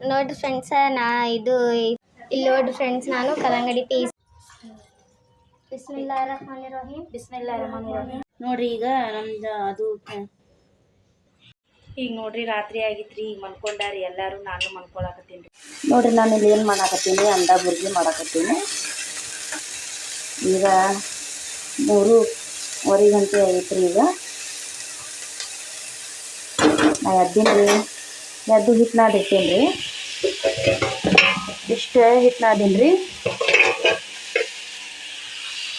ನೋಡ್ರಿ ಫ್ರೆಂಡ್ಸ ನಾ ಇದು ಇಲ್ಲಿ ನೋಡ್ರಿ ಫ್ರೆಂಡ್ಸ್ ನಾನು ಕಲ್ಲಂಗಡಿ ಪೀಸ್ ಬಿಸ್ಮಿಲ್ಲಾ ರಹಮಾನ್ ರಹೀಮ್ ಬಿಸ್ಮಿಲ್ಲಾ ರಹಮಾನ್ ರಹೀಮ್ ನೋಡ್ರಿ ಈಗ ನಮ್ದು ಅದು ಈಗ ನೋಡ್ರಿ ರಾತ್ರಿ ಆಗಿತ್ರಿ ಈಗ ಮಲ್ಕೊಂಡಾರಿ ಎಲ್ಲಾರು ನಾನು ಮಲ್ಕೊಳಕತ್ತೀನಿ. ನೋಡ್ರಿ ನಾನು ಇಲ್ಲಿ ಏನು ಮಾಡಾಕತ್ತೀನಿ ಅಂಡ ಬುರ್ಗಿ ಮಾಡಾಕತ್ತೀನಿ. ಈಗ ಮೂರುವರೆ ಗಂಟೆ ಆಗೈತ್ರಿ ಈಗ. ನಾ ಎದ್ದೀನಿ ರೀ ಎದ್ದು ಹಿಟ್ಟು ನಾದಿಟ್ಟೇನಿ ರೀ ಇಷ್ಟು ಹಿಟ್ಟು ನಾದೀನಿ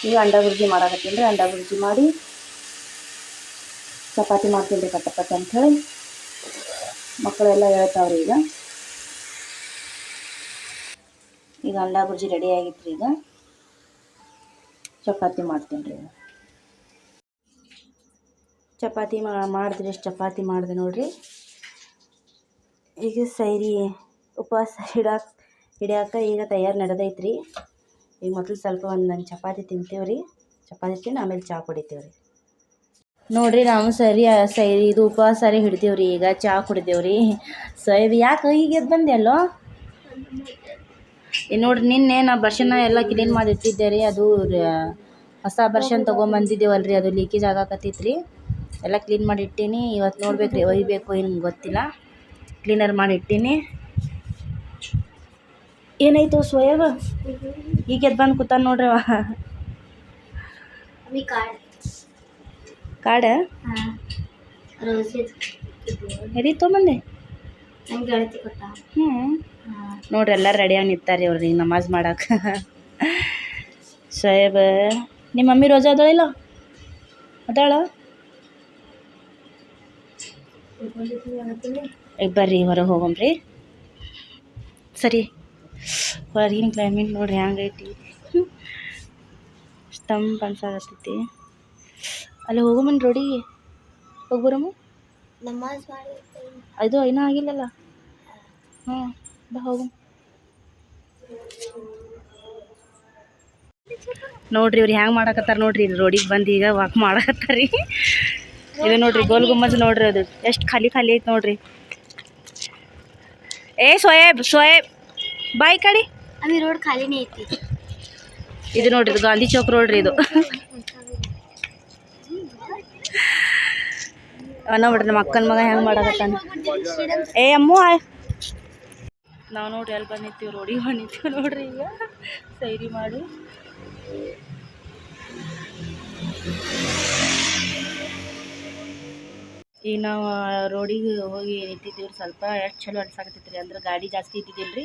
ಈಗ ಅಂಡ ಗುರ್ಜಿ ಮಾಡಾಕತ್ತೀನಿ ರೀ ಅಂಡ ಗುರ್ಜಿ ಮಾಡಿ ಚಪಾತಿ ಮಾಡ್ತೀನಿ ರೀ ಅಂತ ಅಂಥೇಳಿ ಮಕ್ಕಳೆಲ್ಲ ಹೇಳ್ತಾವ್ರಿ ಈಗ. ಈಗ ಅಂಡ ಗುರ್ಜಿ ರೆಡಿ ಆಗಿತ್ತು ಈಗ. ಚಪಾತಿ ಮಾಡ್ತೀನಿ ರೀ. ಚಪಾತಿ ಮಾಡಿದ್ರಿ ಎಷ್ಟು ಚಪಾತಿ ಮಾಡಿದೆ ನೋಡ್ರಿ. ಈಗ ಸೈರಿ ಉಪವಾಸ ಹಿಡಾಕ ಹಿಡಿಯಾಕ ಈಗ ತಯಾರು ನಡೆದೈತ್ರಿ. ಈಗ ಮೊದಲು ಸ್ವಲ್ಪ ಒಂದು ನನ್ನ ಚಪಾತಿ ತಿಂತೀವಿ ರೀ ಚಪಾತಿ ತಿಂದು ಆಮೇಲೆ ಚಹಾ ಕುಡಿತೀವಿ ರೀ ನೋಡ್ರಿ ನಾವು ಸರಿ ಸೈ ಇದು ಉಪವಾಸ ಸರಿ ರೀ ಈಗ ಚಹಾ ಕುಡಿದೇವು ರೀ ಸೈಬ್ ಯಾಕೆ ಈಗ ಎದ್ದು ಬಂದೆ ಅಲ್ಲೋ ನೋಡ್ರಿ, ನಿನ್ನೆ ನಾ ಬರ್ಷನ ಎಲ್ಲ ಕ್ಲೀನ್ ಮಾಡಿ ಇಟ್ಟಿದ್ದೆ ರೀ ಅದು ಹೊಸ ಬರ್ಷನ್ ತೊಗೊಂಬಂದಿದ್ದೇವಲ್ಲ ರೀ ಅದು ಲೀಕೇಜ್ ಆಗಾಕತ್ತೈತೆ ರೀ ಎಲ್ಲ ಕ್ಲೀನ್ ಮಾಡಿ ಇಟ್ಟೀನಿ. ಇವತ್ತು ನೋಡ್ಬೇಕು ರೀ ಒಯ್ಬೇಕು ಏನು ಗೊತ್ತಿಲ್ಲ. ಕ್ಲೀನರ್ ಮಾಡಿ ಇಟ್ಟೀನಿ. ಏನಾಯ್ತು ಸ್ವಯಂ ಈಗ ಎದ್ ಬಂದು ಕೂತಾನ ನೋಡ್ರಿ ಅವ. ಕಾಡ. ಎಡಿ ತೊಗೊಂಬಂದೆ? ಹ್ಞೂ ನೋಡ್ರಿ ಎಲ್ಲರೂ ರೆಡಿಯಾಗಿ ನಿಂತಾರೆ ಅವ್ರು ಈಗ ನಮಾಜ್ ಮಾಡಕ್ಕೆ ಸಾಹೇಬ ನಿಮ್ಮ ಮಮ್ಮಿ ರೋಜಾ ಅದಳಿಲ್ಲ ಅದಾಳ ಬರ್ರಿ ಹೊರಗೆ ಹೋಗಮ್ರಿ ಸರಿ. ಹೊರಗಿನ ಕ್ಲೈಮೇಟ್ ನೋಡ್ರಿ ಹ್ಯಾಂಗೈತಿ ತಂಪು ಅನ್ಸಾಗತ್ತೈತಿ ಅಲ್ಲಿ ಹೋಗಮನ್ ರೋಡಿಗೆ ಹೋಗ್ಬರಮ್ಮ ನಮಾಜ್ ಮಾಡಿ ಅದು ಇನ್ನೂ ಆಗಿಲ್ಲಲ್ಲ? ಹಾಂ ಬಾ ಹೋಗು. ನೋಡ್ರಿ ಇವ್ರು ಹ್ಯಾಂಗೆ ಮಾಡಕತ್ತಾರ ನೋಡ್ರಿ ಇಲ್ಲಿ ರೋಡಿಗೆ ಬಂದು ಈಗ ವಾಕ್ ಮಾಡಕತ್ತಾರಿ. ಇದು ನೋಡ್ರಿ ಗೋಲ್ ಗುಮ್ಮಜ್ ನೋಡ್ರಿ ಅದು. ಎಷ್ಟು ಖಾಲಿ ಖಾಲಿ ಐತೆ ನೋಡ್ರಿ. ಏ ಸೋಯೇಬ್ ಸೋಯೇಬ್. ಬಾಯ್ ಕಡಿ. ಅವಿ ರೋಡ್ ಖಾಲಿನೇ ಐತಿ. ಇದು ನೋಡ್ರಿ ಇದು ಗಾಂಧಿ ಚೌಕ್ ರೋಡ್ ರೀ ಇದು ನೋಡ್ರಿ ನಮ್ಮ ಅಕ್ಕನ ಮಗ ಹೆಂಗೆ ಮಾಡಕತ್ತಾನ. ಏ ಅಮ್ಮು ನಾವು ನೋಡ್ರಿ ಎಲ್ಲಿ ಬಂದಿರ್ತೀವಿ ರೋಡಿಗೆ ಬಂದಿರ್ತೀವಿ ನೋಡ್ರಿ ಈಗ. ಸೈರಿ ಮಾಡಿ. ಈಗ ನಾವು ರೋಡಿಗೆ ಹೋಗಿ ನಿಂತಿದ್ದೀವಿ ಸ್ವಲ್ಪ ಎಷ್ಟು ಚಲೋ ಅನ್ಸಾಕತ್ತೈತ್ರಿ ಅಂದ್ರೆ ಗಾಡಿ ಜಾಸ್ತಿ ಇದ್ದಿದ್ದಿಲ್ಲ ರೀ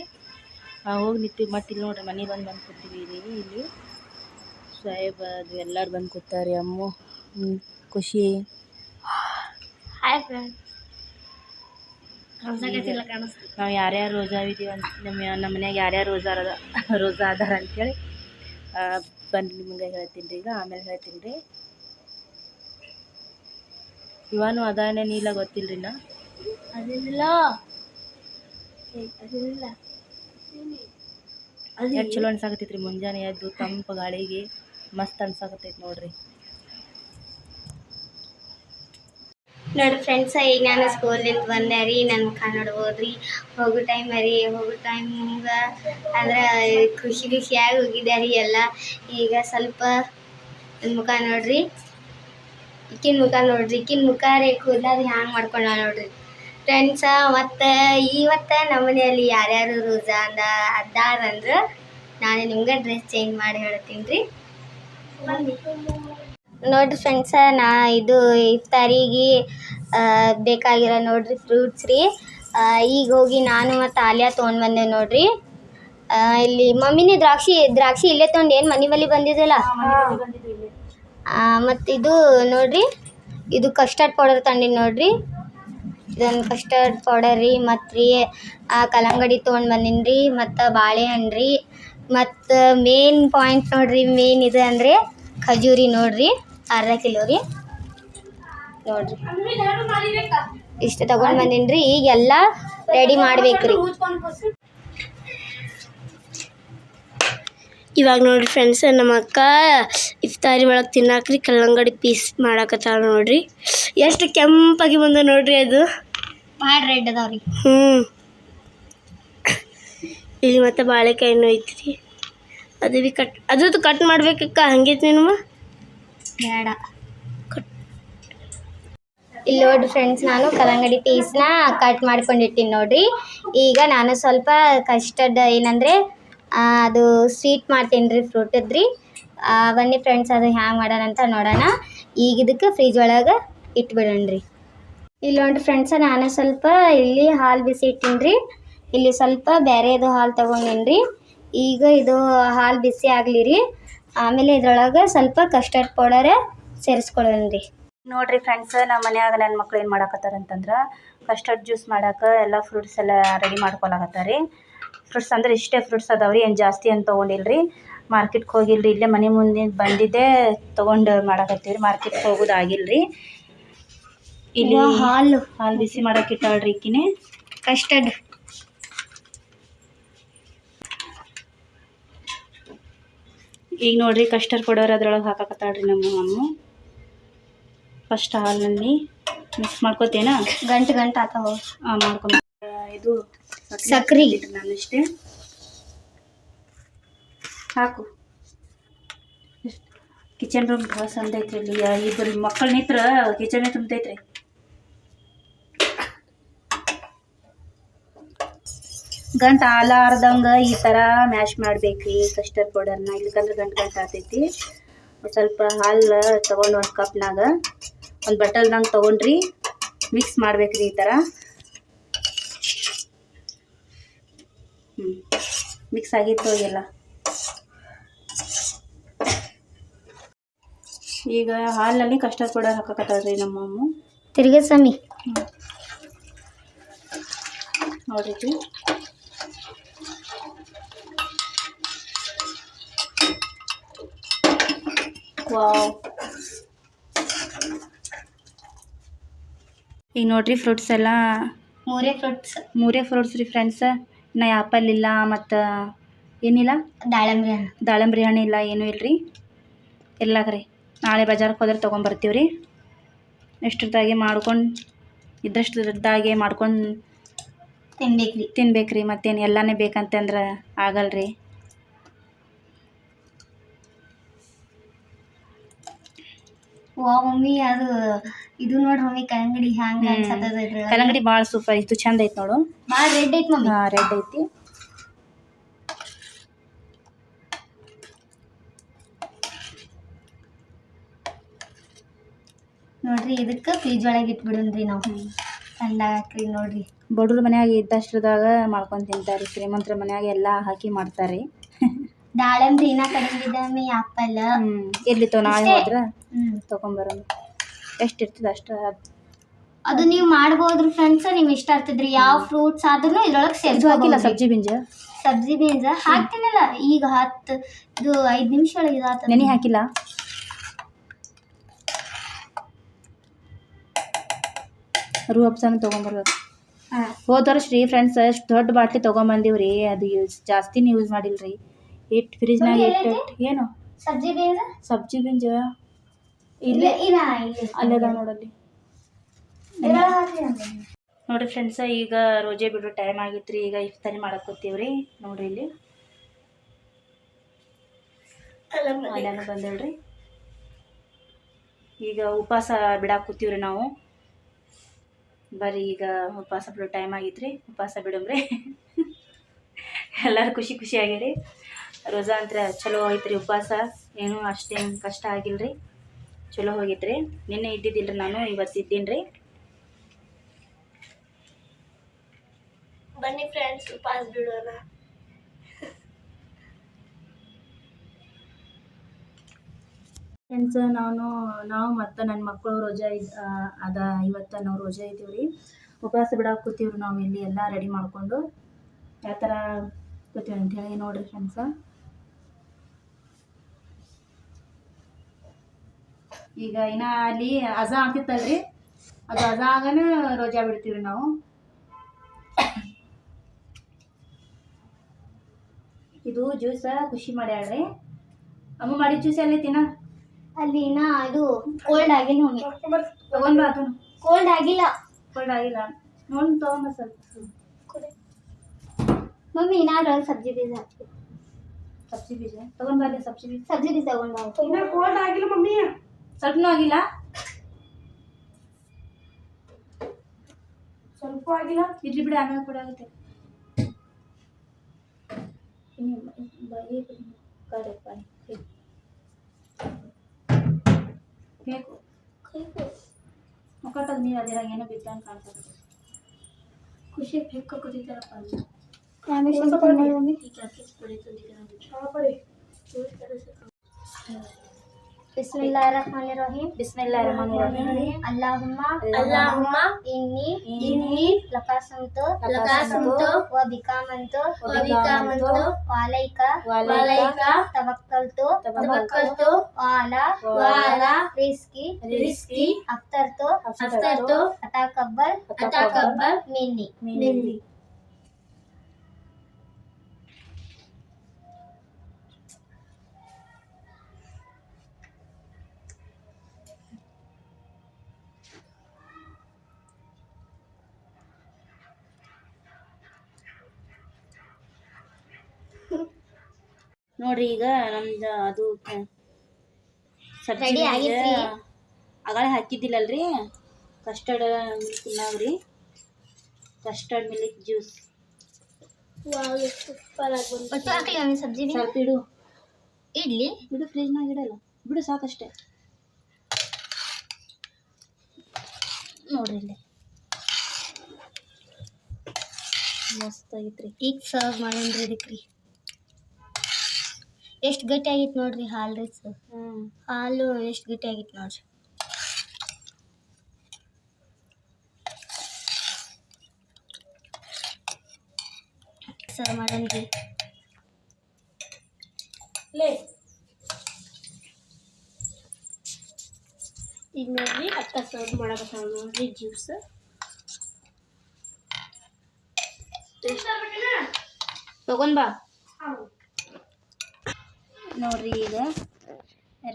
ಹೋಗಿ ನಿಂತೀವಿ ಮತ್ತೆ ಇಲ್ಲಿ ನೋಡ್ರಿ ಮನೆ ಬಂದು ಬಂದು ಕೂತೀವಿ ಇಲ್ಲಿ. ಇಲ್ಲಿ ಸಾಹೇಬ ಅದು ಎಲ್ಲರೂ ಬಂದು ಕೂತಾರೆ ಅಮ್ಮು ಖುಷಿ. ನಾವು ಯಾರ್ಯಾರು ರೋಜಾ ಇದೀವಿ ಅಂತ ನಮ್ಮ ನಮ್ಮ ಮನ್ಯಾಗ ಯಾರ್ಯಾರು ರೋಜಾ ಅದ ರೋಜಾ ಅದಾರ ಅಂತೇಳಿ ಬಂದು ನಿಮ್ಗೆ ಹೇಳ್ತೀನಿ ರೀ ಈಗ ಆಮೇಲೆ ಹೇಳ್ತೀನಿ ರೀ. ಇವನು ಅದಾನೆ ನೀಲ ಗೊತ್ತಿಲ್ಲ ರೀ ನಾ ಅದಿಲ್ಲ ಅದಿಲ್ಲ. ಎಷ್ಟು ಚಲೋ ಅನ್ಸಾಕತ್ತೈತ್ರಿ ಮುಂಜಾನೆ ಎದ್ದು ತಂಪು ಗಾಳಿಗೆ ಮಸ್ತ್ ಅನ್ಸಾಕತ್ತೈತಿ ನೋಡ್ರಿ. ನೋಡಿ ಫ್ರೆಂಡ್ಸ ಈಗ ನಾನು ಸ್ಕೂಲಿಂದ ಬಂದೆ ರೀ ನನ್ನ ಮುಖ ನೋಡ್ಬೋದ್ರಿ. ಹೋಗೋ ಟೈಮ್ ರೀ ಹೋಗೋ ಟೈಮ್ಗ ಅಂದ್ರೆ ಖುಷಿ ಖುಷಿಯಾಗಿ ಹೋಗಿದ್ದೆ ರೀ ಎಲ್ಲ. ಈಗ ಸ್ವಲ್ಪ ನನ್ನ ಮುಖ ನೋಡ್ರಿ ಇಕ್ಕಿನ ಮುಖ ನೋಡ್ರಿ ಇಕ್ಕಿನ ಮುಖ ರೀ ಕೂದಲು ಹ್ಯಾಂಗೆ ಮಾಡ್ಕೊಂಡ ನೋಡ್ರಿ. ಫ್ರೆಂಡ್ಸ ಮತ್ತು ಇವತ್ತು ನಮ್ಮ ಮನೆಯಲ್ಲಿ ಯಾರ್ಯಾರು ರೋಜಾ ಅಂದ ಅದಾರಂದ್ರೆ ನಾನು ನಿಮ್ಗೆ ಡ್ರೆಸ್ ಚೇಂಜ್ ಮಾಡಿ ಹೇಳ್ತೀನಿ ರೀ. ನೋಡ್ರಿ ಫ್ರೆಂಡ್ಸ ನಾ ಇದು ಇಫ್ತಾರಿಗೆ ಬೇಕಾಗಿರೋ ನೋಡ್ರಿ ಫ್ರೂಟ್ಸ್ ರೀ. ಈಗ ಹೋಗಿ ನಾನು ಮತ್ತು ಆಲಿಯಾ ತೊಗೊಂಡು ಬಂದೆ ನೋಡ್ರಿ. ಇಲ್ಲಿ ಮಮ್ಮಿನೇ ದ್ರಾಕ್ಷಿ ದ್ರಾಕ್ಷಿ ಇಲ್ಲೇ ತೊಗೊಂಡು ಏನು ಮನೆ ಬಳಿ ಬಂದಿದ್ದಲ್ಲ? ಮತ್ತು ಇದು ನೋಡ್ರಿ ಇದು ಕಸ್ಟರ್ಡ್ ಪೌಡರ್ ತಂದಿನಿ ನೋಡ್ರಿ. ಇದೊಂದು ಕಸ್ಟರ್ಡ್ ಪೌಡರ್ ರೀ ಮತ್ತು ರೀ ಆ, ಕಲ್ಲಂಗಡಿ ತೊಗೊಂಡು ಬಂದೀನಿ ರೀ ಮತ್ತು ಬಾಳೆಹಣ್ಣು ರೀ ಮತ್ತು ಮೇನ್ ಪಾಯಿಂಟ್ ನೋಡ್ರಿ ಮೇನ್ ಇದು ಅಂದರೆ ಖಜೂರಿ ನೋಡ್ರಿ ಅರ್ಧ ಕಿಲೋ ರೀ. ನೋಡ್ರಿ. ಇಷ್ಟು ತಗೊಂಡು ಬಂದೀನಿ ರೀ ಈಗ ಎಲ್ಲ ರೆಡಿ ಮಾಡ್ಬೇಕು ರೀ. ಇವಾಗ ನೋಡ್ರಿ ಫ್ರೆಂಡ್ಸ್ ನಮ್ಮ ಅಕ್ಕ ಇಫ್ತಾರಿ ಒಳಗೆ ತಿನ್ನಾಕ್ರಿ ಕಲ್ಲಂಗಡಿ ಪೀಸ್ ಮಾಡಾಕತ್ತಾಳ ನೋಡ್ರಿ. ಎಷ್ಟು ಕೆಂಪಾಗಿ ಬಂದ ನೋಡ್ರಿ ಅದು. ಭಾಳ ರೆಡ್ ಅದಾವ ರೀ. ಹ್ಞೂ ಇಲ್ಲಿ ಮತ್ತೆ ಬಾಳೆಕಾಯಿನೂ ಐತ್ರಿ. ಅದು ಭೀ ಕಟ್ ಅದು ಕಟ್ ಮಾಡ್ಬೇಕಕ್ಕ ಹಂಗೈತಿ ನಿಮ್ಮ? ಬೇಡ. ಇಲ್ಲಿ ನೋಡ್ರಿ ಫ್ರೆಂಡ್ಸ್ ನಾನು ಕಲ್ಲಂಗಡಿ ಪೀಸ್ನ ಕಟ್ ಮಾಡ್ಕೊಂಡಿರ್ತೀನಿ ನೋಡ್ರಿ. ಈಗ ನಾನು ಸ್ವಲ್ಪ ಕಸ್ಟರ್ಡ್ ಏನಂದರೆ ಅದು ಸ್ವೀಟ್ ಮಾಡ್ತೀನಿ ರೀ ಫ್ರೂಟದ್ದು ರೀ. ಬನ್ನಿ ಫ್ರೆಂಡ್ಸ್ ಅದು ಹ್ಯಾಂಗೆ ಮಾಡೋಣ ಅಂತ ನೋಡೋಣ. ಈಗ ಇದಕ್ಕೆ ಫ್ರಿಜ್ ಒಳಗೆ ಇಟ್ಬಿಡೋಣ ರೀ. ಇಲ್ಲಿ ನೋಡ್ರಿ ಫ್ರೆಂಡ್ಸ ನಾನು ಸ್ವಲ್ಪ ಇಲ್ಲಿ ಹಾಲು ಬಿಸಿ ಇಟ್ಟೀನಿ ರೀ ಇಲ್ಲಿ ಸ್ವಲ್ಪ ಬೇರೆದು ಹಾಲು ತೊಗೊಂಡೀನಿ ರೀ ಈಗ ಇದು ಹಾಲು ಬಿಸಿ ಆಗಲಿ ರೀ ಆಮೇಲೆ ಇದ್ರೊಳಗೆ ಸ್ವಲ್ಪ ಕಸ್ಟರ್ಡ್ ಪೌಡರ್ ರೀ ನೋಡ್ರಿ ಫ್ರೆಂಡ್ಸ್ ನಮ್ಮ ಮನ್ಯಾಗ ನನ್ನ ಮಕ್ಳು ಏನು ಮಾಡಾಕತ್ತಾರ ಅಂತಂದ್ರೆ ಕಸ್ಟರ್ಡ್ ಜ್ಯೂಸ್ ಮಾಡೋಕೆ ಎಲ್ಲ ಫ್ರೂಟ್ಸ್ ಎಲ್ಲ ರೆಡಿ ಮಾಡ್ಕೊಳಕತ್ತಾರ. ರೀ ಫ್ರೂಟ್ಸ್ ಅಂದ್ರೆ ಇಷ್ಟೇ ಫ್ರೂಟ್ಸ್ ಅದಾವ್ರಿ, ಏನು ಜಾಸ್ತಿ ಏನು ತೊಗೊಂಡಿಲ್ರಿ. ಮಾರ್ಕೆಟ್ಗೆ ಹೋಗಿಲ್ರಿ, ಇಲ್ಲೇ ಮನೆ ಮುಂದೆ ಬಂದಿದ್ದೆ ತೊಗೊಂಡು ಮಾಡಕತ್ತೀವಿ ರೀ ಮಾರ್ಕೆಟ್ಗೆ ಹೋಗೋದಾಗಿಲ್ಲ ಆಗಿಲ್ರಿ. ಇಲ್ಲಿ ಹಾಲು ಹಾಲು ಬಿಸಿ ಮಾಡಕ್ಕೆ ಇಟ್ಟಾಳ್ರಿ ಈಕಿನೇ. ಕಸ್ಟರ್ಡ್. ಈಗ ನೋಡ್ರಿ ಕಸ್ಟರ್ಡ್ ಪೌಡರ್ ಅದ್ರೊಳಗೆ ಹಾಕಾಕತ್ತಾಳ್ರಿ ನಮ್ಮ ಅಮ್ಮ. ಫಸ್ಟ್ ಹಾಲಿನಲ್ಲಿ ಮಿಕ್ಸ್ ಮಾಡ್ಕೋತೇನ? ಗಂಟು ಗಂಟು ಆತಾವ ಮಾಡ್ಕೊಂಡ್ ಮಾಡ್ಕೊಂಡು ಇದು ಸಕ್ರಿ. ನಾನು ಇಷ್ಟೇ. ಹಾಕು. ಕಿಚನ್ ರೂಮ್ ಭಾಳ ಚಂದ ಐತ್ರಿ ಇಲ್ಲಿ. ಇಬ್ಬರು ಮಕ್ಕಳ ನಿತ್ರ ಕಿಚನೇ ತುಂಬತೈತ್ರಿ. ಗಂಟು ಆಲಾರ್ದಂಗೆ ಈ ಥರ ಮ್ಯಾಶ್ ಮಾಡ್ಬೇಕ್ರಿ ಕಸ್ಟರ್ಡ್ ಪೌಡರ್ನ. ಇಲ್ಲಕಂದ್ರೆ ಗಂಟು ಗಂಟು ಆಗ್ತೈತಿ ಸ್ವಲ್ಪ ಹಾಲು ತೊಗೊಂಡು ಒಂದು ಕಪ್ನಾಗ ಒಂದು ಬಟಲ್ದಂಗೆ ತಗೊಂಡ್ರಿ ಮಿಕ್ಸ್ ಮಾಡ್ಬೇಕ್ರಿ ಈ ಥರ ಹ್ಞೂ ಮಿಕ್ಸ್ ಆಗಿತ್ತು ಎಲ್ಲ. ಈಗ ಹಾಲಲ್ಲಿ ಕಸ್ಟರ್ಡ್ ಪೌಡರ್ ಹಾಕಕತ್ತಾಳ್ರಿ ನಮ್ಮ ಅಮ್ಮ. ತಿರ್ಗಿ ಸಮಿ ನೋಡ್ರಿ. ವಾವ್ ಈಗ ನೋಡ್ರಿ ಫ್ರೂಟ್ಸ್ ಎಲ್ಲ. ಮೂರೇ ಫ್ರೂಟ್ಸ್ ಮೂರೇ ಫ್ರೂಟ್ಸ್ ರೀ ಫ್ರೆಂಡ್ಸ್ ನಾ ಆ್ಯಪಲ್ ಇಲ್ಲ ಮತ್ತು ಏನಿಲ್ಲ? ದಾಳಂಬ್ರಿ ಹಣ್ಣು. ದಾಳಂಬ್ರಿ ಹಣ್ಣು ಇಲ್ಲ ಏನೂ ರೀ ಎಲ್ಲ ರೀ ನಾಳೆ ಬಜಾರ್ಗೆ ಹೋದ್ರೆ ತೊಗೊಂಬರ್ತೀವಿ ರೀ ಎಷ್ಟರದಾಗೆ ಮಾಡ್ಕೊಂಡು ಇದ್ದಷ್ಟದಾಗೆ ಮಾಡ್ಕೊಂಡು ತಿನ್ಬೇಕು ರೀ ತಿನ್ಬೇಕು ರೀ ಮತ್ತೇನು ಎಲ್ಲನೇ ಬೇಕಂತಂದ್ರೆ ಆಗಲ್ರಿ. ವಾ ಮಮ್ಮಿ ಅದು ಇದು ನೋಡ್ರಿ ಮಮ್ಮಿ ಕಲ್ಲಂಗಡಿ ಹ್ಯಾಂಗ ಅನ್ಸತ್ತದ್ರಿ ಭಾಳ ಸೂಪರ್ ಇತ್ತು ಚಂದ ಐತೆ ನೋಡು. ಭಾಳ ರೆಡ್ ಐತಿ ಮಮ್ಮಿ. ಹಾಂ ರೆಡ್ ಐತಿ. ನೋಡ್ರಿ ಇದಕ್ಕ ಫ್ರಿಜ್ ಒಳಗೆ ಇಟ್ಬಿಡೋಣ್ರಿ ನಾವು. ತಂದಾಗ ಹಾಕ್ರಿ ನೋಡ್ರಿ. ಬಡವ್ರ ಮನ್ಯಾಗ ಇದ್ದಷ್ಟ್ರದಾಗ ಮಾಡ್ಕೊಂಡು ತಿಂತಾರೆ ಶ್ರೀಮಂತರ ಮನ್ಯಾಗ ಎಲ್ಲಾ ಹಾಕಿ ಮಾಡ್ತಾರೆ. ದಾಳಂಬ್ರಿ ಇನ್ನ ಕಡಿಮೆ ಆಪಲ್ ಹ್ಮ್. ಎಲ್ಲಿ ನಾಳೆ. ಹೋದ್ರೆ? ತೊಗೊಂಬರೋಣ. ಎಷ್ಟು ಇರ್ತದೆ ಅಷ್ಟು ಅದು ನೀವು ಮಾಡ್ಬೋದ್ರಿ ಫ್ರೆಂಡ್ಸ್ ನಿಮ್ ಇಷ್ಟ ಆಗ್ತದ್ರಿ. ಯಾವ ಫ್ರೂಟ್ಸ್ ಆದ್ರೂ ಇದ್ರೊಳಗೆ ಇದು ಹಾಕಿಲ್ಲ ಸಬ್ಜಿ ಬೀಂಜ? ಸಬ್ಜಿ ಬೀನ್ಸ್ ಹಾಕ್ತೀನಲ್ಲ ಈಗ ಹತ್ತು ಇದು ಐದು ನಿಮಿಷ ಒಳಗೆ ಇದಾಗ್ತದೆ ನೆನೆ ಹಾಕಿಲ್ಲ? ರೂ ಅಪ್ಸನ ತೊಗೊಂಬರ್ಬೇಕು ಹಾಂ. ಹೋದ ವರ್ಷ ರೀ ಫ್ರೆಂಡ್ಸ್ ಎಷ್ಟು ದೊಡ್ಡ ಬಾಟ್ಲಿ ರೀ. ಅದು ಯೂಸ್ ಜಾಸ್ತಿನೇ ಯೂಸ್ ಮಾಡಿಲ್ರಿ. ಇಟ್ಟು ಫ್ರಿಜ್ನಾಗ ಇಟ್ಟು ಏನು? ಸಬ್ಜಿ ಬೀಜ? ಸಬ್ಜಿ ಬಿಂಜ? ಇಲ್ಲ? ಅಲ್ಲದ ನೋಡಲ್ಲಿ. ನೋಡ್ರಿ ಫ್ರೆಂಡ್ಸ ಈಗ ರೋಜೆ ಬಿಡೋ ಟೈಮ್ ಆಗಿತ್ರಿ ಈಗ ಇಫ್ತಾರಿ ಮಾಡಕ್ ಕೂತೀವ್ರಿ. ನೋಡ್ರಿ ಇಲ್ಲಿ. ಬಂದೇಳ್ರಿ. ಈಗ ಉಪವಾಸ ಬಿಡಾಕ್ ಕೂತೀವ್ರಿ ನಾವು. ಬರ್ರಿ ಈಗ ಉಪವಾಸ ಬಿಡೋ ಟೈಮ್ ಆಗಿತ್ರಿ ಉಪವಾಸ ಬಿಡಮ್ರಿ. ಎಲ್ಲರೂ ಖುಷಿ ಖುಷಿ ಆಗ್ಯಾರಿ ರೋಜಾ ಅಂತ ಚಲೋ ಐತ್ರಿ ಉಪವಾಸ. ಏನು ಅಷ್ಟೇನು ಕಷ್ಟ ಆಗಿಲ್ರಿ. ಚಲೋ ಹೋಗಿತ್ರಿ. ನಿನ್ನೆ ಇದ್ದಿದ್ದಿಲ್ಲ ರೀ ನಾನು ಇವತ್ತು ಇದ್ದೀನಿ ರೀ ಬನ್ನಿ ಫ್ರೆಂಡ್ಸ್ ಪಾಸ್ ಬಿಡೋಣ. ಫ್ರೆಂಡ್ಸ್ ನಾನು ನಾವು ಮತ್ತು ನನ್ನ ಮಕ್ಕಳು ರೋಜಾ ಇದ್ ಅದ ಇವತ್ತು ನಾವು ರೋಜಾ ಇದ್ದೀವಿ ರೀ ಉಪವಾಸ ಬಿಡಕ್ಕೆ ಕೂತೀವ್ರಿ ನಾವು ಇಲ್ಲಿ ಎಲ್ಲ ರೆಡಿ ಮಾಡಿಕೊಂಡು. ಯಾವ ಥರ ಕೂತೀವಿ ಅಂತೇಳಿ ನೋಡಿರಿ ಫ್ರೆಂಡ್ಸ ಈಗ ಇನ್ನ ಅಲ್ಲಿ ಅಜಾ ಅಂತಿತ್ತಲ್ರಿ? ಅದು ಅಜಾ ಆಗನ ರೋಜಾ ಬಿಡ್ತೀವಿ ನಾವು. ಇದು ಜ್ಯೂಸ ಖುಷಿ ಮಾಡ್ಯಾಳ್ರಿ. ಅಮ್ಮ ಮಾಡಿ ಜ್ಯೂಸ್ ತಿನ್ನ? ಅಲ್ಲಿ ಇನ್ನ ಇದು ಕೋಲ್ಡ್ ಆಗಿಲ್ಲ ಮಮ್ಮಿ ತಗೊಂಡ್ ಬಾ ಅದನ್ನು ಕೋಲ್ಡ್ ಆಗಿಲ್ಲ. ಕೋಲ್ಡ್ ಆಗಿಲ್ಲ. ನೋಡಿ ತಗೊಂಡ ಸ್ವಲ್ಪ. ಮಮ್ಮಿ ಇನ್ನಾದ್ರು ಒಂದು ಸಬ್ಜಿ ಬೀಜ ಸಬ್ಜಿ ಬೀಜ? ಬಾ ಸಬ್ಜಿ ಬೀಜ. ಸಬ್ಜಿ ಬೀಜ ತಗೊಂಡ್ ಕೋಲ್ಡ್ ಆಗಿಲ್ಲ ಮಮ್ಮಿ. ಸ್ವಲ್ಪನೂ ಆಗಿಲ್ಲ ಸ್ವಲ್ಪ ಆಗಿಲ್ಲ? ಇಡ್ಲಿ ಬಿಡಿ ಆಮೇಲೆ ಕೊಡಾಗುತ್ತೆ ಬೇಕು. ಮುಖಟ್ಟದ ನೀರು ಅದಿರಾಗ ಏನೋ ಬಿದ್ದಂಗೆ ಕಾಣ್ತದೆ. ಖುಷಿ ಬೇಕು ಕುದಿತಾರಪ್ಪ ಅಲ್ಲಿ ರಾಮೇಶ್ ಅಂತ ಮಾಡಿ ಮಮ್ಮಿ ಈ ಜಾಕೆಟ್ ಪಡಿತು ಚಾ ಪಡಿ. बिस्मिल्लाहिर्रहमानिर्रहीम बिस्मिल्लाहिर्रहमानिर्रहीम अल्लाहुम्मा अल्लाहुम्मा इन्नी इन्नी लकासंतो लकासंतो व बिकामंतो व बिकामंतो वालैका वालैका तवक्कलतो तवक्कलतो वाला वाला रिस्की रिस्की अफ्तरतो अफ्तरतो अताकब्बल अताकब्बल मिन्नी मिन्नी ನೋಡ್ರಿ ಈಗ ನಮ್ದು ಅದು ಸಬ್ಸಿಡಿ ಅಗಳ ಹಾಕಿದ್ದಿಲ್ಲಲ್ರಿ? ಕಸ್ಟರ್ಡ್ ಮಿಲ್ಕ್ ತಿನ್ನಾವ್ರಿ. ಕಸ್ಟರ್ಡ್ ಮಿಲ್ಕ್ ಜ್ಯೂಸ್ ಸ್ವಲ್ಪ ಇಡು. ಇಡ್ಲಿ? ಬಿಡು ಫ್ರಿಜ್ನಾಗ ಇಡಲ್ಲ. ಬಿಡು ಸಾಕಷ್ಟೇ. ನೋಡ್ರಿ ಇಲ್ಲಿ. ಮಸ್ತ್ ಆಗೈತ್ರಿ. ಈಗ ಸರ್ವ್ ಮಾಡೋಣ್ರಿ ಇದಕ್ಕೆ ರೀ ಎಷ್ಟು ಗಟ್ಟಿ ಆಗಿತ್ತು ನೋಡ್ರಿ ಹಾಲು ರೀ ಸರ್ ಹಾಲು ಎಷ್ಟು ಗಟ್ಟಿ ಆಗಿತ್ತು ನೋಡ್ರಿ? ಸರ್ ಮಾಡೋಣ ಲೇ. ಈಗ ನೋಡ್ರಿ ಅಕ್ಕ ಸರ್ವ್ ಮಾಡಕತ್ತಾಳ ನೋಡ್ರಿ ಜ್ಯೂಸ್ ತಗೊಂಡ್ ಬಾ. ನೋಡ್ರಿ ಈಗ.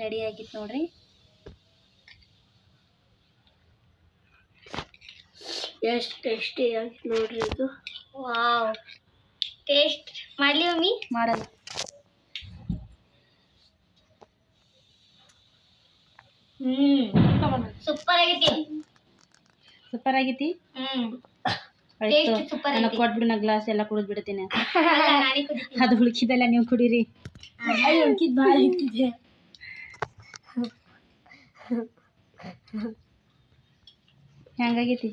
ರೆಡಿ ಆಗಿತ್ತು ನೋಡ್ರಿ. ಎಷ್ಟು ಟೇಸ್ಟಿ ಆಗಿತ್ತು ನೋಡ್ರಿ ಇದು. ವಾವ್. ಟೇಸ್ಟ್ ಮಾಡಲಿ ಮಮ್ಮಿ? ಮಾಡಲ್ಲ. ಹ್ಮ್. ಸೂಪರ್ ಆಗಿತಿ. ಸೂಪರ್ ಆಗಿತಿ? ಹ್ಮ್. ಆಯ್ತು. ನನಗೆ. ಕೊಟ್ಬಿಡು ನಾ ಗ್ಲಾಸ್ ಎಲ್ಲ ಕುಡಿದ್ ಬಿಡ್ತೀನಿ ಅಲ್ಲ, ನಾನೇ ಕುಡಿತೀನಿ. ಅದು ಉಳ್ಕಿದೆಲ್ಲ ನೀವು ಕುಡೀರಿ. ಉಳ್ಕಿದ್ ಭಾಳ ಇಟ್ಟಿದೆ ಹೆಂಗಾಗೈತಿ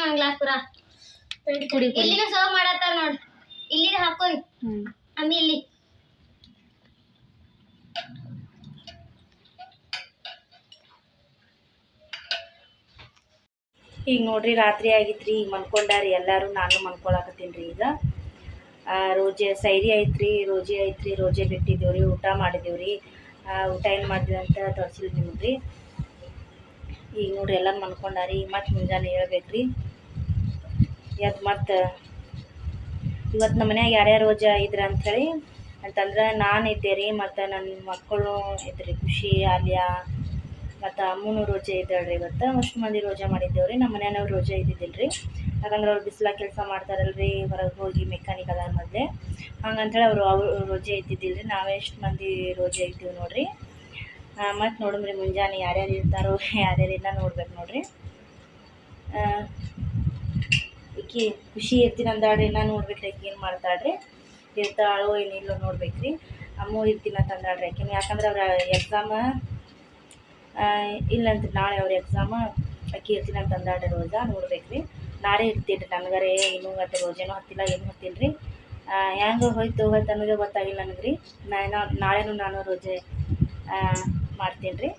ಒಂದು ಗ್ಲಾಸ್ ಪೂರ. ಕುಡಿ ಕುಡಿ ಇಲ್ಲಿನ ಸರ್ವ್ ಮಾಡತ್ತಾರ ನೋಡ್ರಿ ಇಲ್ಲಿ ಹಾಕೋರಿ ಹ್ಮ್. ಅಮ್ಮಿ ಇಲ್ಲಿ. ಈಗ ನೋಡ್ರಿ ರಾತ್ರಿ ಆಗಿತ್ರಿ ಈಗ ಮನ್ಕೊಂಡಾರಿ ಎಲ್ಲರೂ ನಾನು ಮನ್ಕೊಳಕತ್ತೀನಿ ರೀ ಈಗ. ರೋಜೆ ಸೈರಿ ಐತ್ರಿ ರೋಜೆ ಐತ್ರಿ ರೋಜೆ ಬಿಟ್ಟಿದ್ದೇವ್ರಿ ಊಟ ಮಾಡಿದೇವ್ರಿ ಆ, ಊಟ ಏನು ಮಾಡಿದ್ವಿ ಅಂತ ತೋರಿಸಿಲ್ಲ ನಿಮ್ಗೆ ಈಗ ನೋಡ್ರಿ ಎಲ್ಲರೂ ಮನ್ಕೊಂಡಾರಿ ಮತ್ತೆ ಮುಂಜಾನೆ ಹೇಳ್ಬೇಕ್ರಿ. ಇವತ್ತು ಮತ್ತೆ ಇವತ್ತು ನಮ್ಮ ಮನ್ಯಾಗ ಯಾರ್ಯಾರು ರೋಜಾ ಇದ್ರ ಅಂಥೇಳಿ ಅಂತಂದ್ರೆ ನಾನು ಇದ್ದೆ ರೀ ಮತ್ತು ನನ್ನ ಮಕ್ಕಳು ಇದ್ರಿ ಖುಷಿ ಆಲ್ಯಾ ಮತ್ತು ಅಮ್ಮನೂ ರೋಜೆ ಇದ್ದಾಳ್ರಿ ಇವತ್ತು. ಅಷ್ಟು ಮಂದಿ ರೋಜಾ ಮಾಡಿದ್ದೇವ್ರಿ ನಮ್ಮ ಮನೆಯವ್ರು ರೋಜ ಇದ್ದಿದ್ದಿಲ್ಲ ರೀ ಯಾಕಂದ್ರೆ ಅವ್ರು ಬಿಸಿಲಾಗ ಕೆಲಸ ಮಾಡ್ತಾರಲ್ರಿ, ಹೊರಗೆ ಹೋಗಿ ಮೆಕ್ಯಾನಿಕ್ ಅದಾರ ಮೊದಲೇ. ಹಂಗಂತೇಳಿ ಅವರು ಅವ್ರು ರೋಜೆ ಇದ್ದಿದ್ದಿಲ್ಲ ರೀ ನಾವೇ ಎಷ್ಟು ಮಂದಿ ರೋಜೆ ಇದ್ದೀವಿ ನೋಡಿರಿ. ಮತ್ತು ನೋಡಮ್ರಿ ಮುಂಜಾನೆ ಯಾರ್ಯಾರು ಇರ್ತಾರೋ, ಯಾರ್ಯಾರು ಇಲ್ಲ ನೋಡ್ಬೇಕು ನೋಡಿರಿ. ಈಕಿ ಖುಷಿ ಇರ್ತೀನಿ ಅಂದಾಡ್ರಿ ನಾ ನೋಡ್ಬೇಕ್ರಿ ಆಕೆ ಏನು ಮಾಡ್ತಾಳ್ರಿ. ಇರ್ತಾಳೋ ಏನಿಲ್ಲೋ ನೋಡ್ಬೇಕ್ರಿ. ಅಮ್ಮು ಇರ್ತೀನಿ ಅಂತ ಅಂದಾಡ್ರಿ ಆಕಿನ. ಯಾಕಂದ್ರೆ ಅವ್ರ ಎಕ್ಸಾಮ ಇಲ್ಲಂತ ನಾಳೆ ಅವ್ರ ಎಕ್ಸಾಮ ಅಕ್ಕಿ ಇರ್ತೀನಿ ಅಂತ ಅಂದಾಡ್ರಿ ರೋಜಾ, ನೋಡ್ಬೇಕ್ರಿ. ನಾಳೆ ಇರ್ತೀನಿ ನನಗರೆ ಮತ್ತೆ ರೋಜಾನೂ ಹತ್ತಿಲ್ಲ, ಏನು ಹತ್ತಿಲ್ಲ ರೀ. ಹೆಂಗೆ ಹೋಯ್ತು ಹೋಯ್ತು ಅನ್ನೋದೇ ಗೊತ್ತಾಗಿಲ್ಲ ನನಗೆ ರೀ ನಾನು ನಾಳೆನೂ ನಾನು ರೋಜೆ ಮಾಡ್ತೀನಿ ರೀ.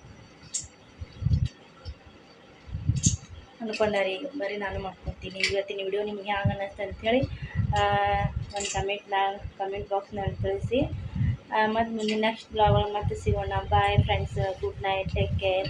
ಅಂದ್ಕೊಂಡಾರಿ ಬರೀ ನಾನು ಮಾಡ್ಕೊತೀನಿ. ಇವತ್ತಿನ ವಿಡಿಯೋ ನಿಮ್ಗೆ ಹ್ಯಾಂಗೆ ಅನ್ನಿಸ್ತು ಅಂಥೇಳಿ ಒಂದು ಕಮೆಂಟ್ನಾಗ ಕಮೆಂಟ್ ಬಾಕ್ಸ್ನಾಗ ಕಳಿಸಿ ಮತ್ತು ಮುಂದಿನ ನೆಕ್ಸ್ಟ್ ಬ್ಲಾಗ್ ಮತ್ತೆ ಸಿಗೋಣ. Bye friends good night take care